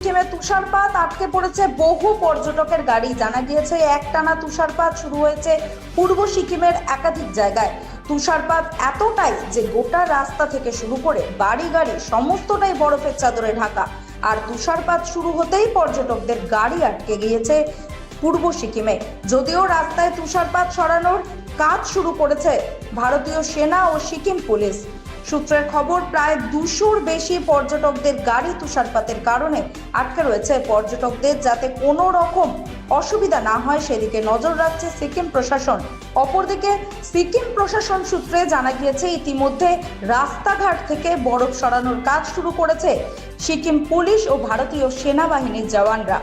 সিকিমে তুষারপাত আটকে পড়েছে বহু পর্যটকের গাড়ি। জানা গিয়েছে, একটানা তুষারপাত শুরু হয়েছে পূর্ব সিকিমের একাধিক জায়গায়। তুষারপাত এতটাই যে গোটা রাস্তা থেকে শুরু করে বাড়ি, গাড়ি, সমস্তটাই বরফের চাদরে ঢাকা। আর তুষারপাত শুরু হতেই পর্যটকদের গাড়ি আটকে গিয়েছে পূর্ব সিকিমে। যদিও রাস্তায় তুষারপাত সরানোর কাজ শুরু করেছে ভারতীয় সেনা ও সিকিম পুলিশ। সূত্রের খবর, প্রায় দুশোর বেশি পর্যটকদের গাড়ি তুষারপাতের কারণে আটকে রয়েছে পর্যটকদের যাতে কোনো রকম অসুবিধা না হয়। সেদিকে নজর রাখছে সিকিম প্রশাসন। অপরদিকে সিকিম প্রশাসন সূত্রে জানা গিয়েছে, ইতিমধ্যে রাস্তাঘাট থেকে বরফ সরানোর কাজ শুরু করেছে সিকিম পুলিশ ও ভারতীয় সেনাবাহিনীর জওয়ানরা।